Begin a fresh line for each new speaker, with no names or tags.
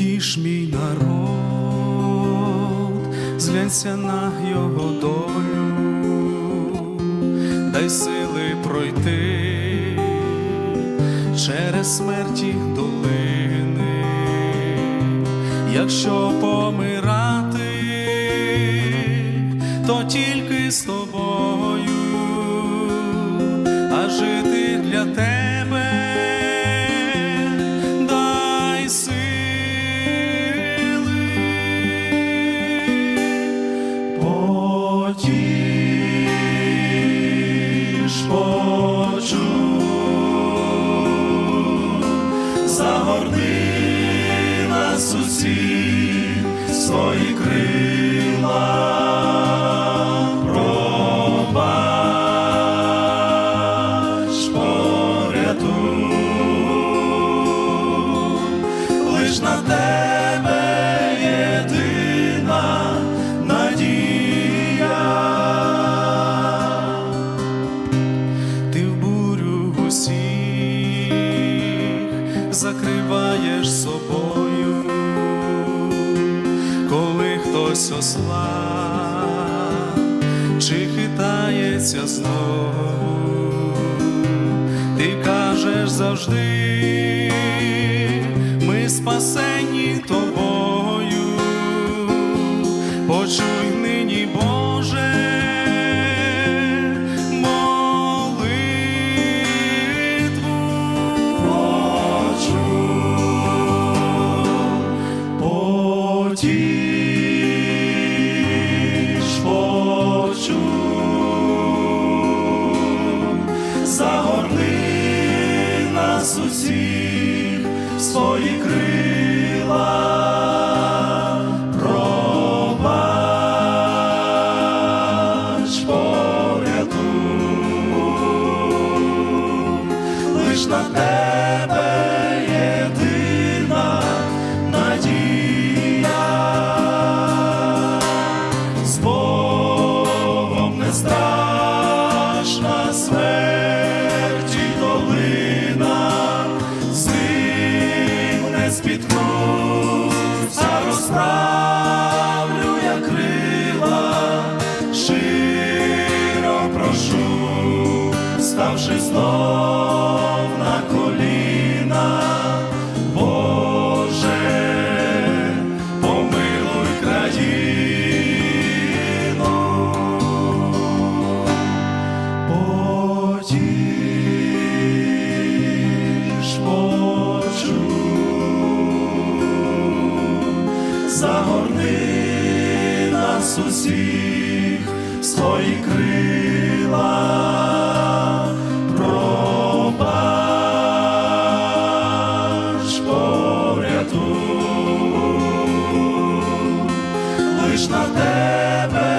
Потіш мій народ, зглянься на його долю, дай сили пройти через смерті долини, якщо помирати, то тільки з тобою, а жити для тебе. Нас усіх свої крила, порятуй, лиш на тебе закриваєш собою, коли хтось ослаб чи хитається знову, ти кажеш завжди, ми спасені тобою, почуй нині, Боже, свої крила, ставши знов на коліна, Боже, помилуй країну. Потіш, почуй, загорни нас усіх свої крила. na terra.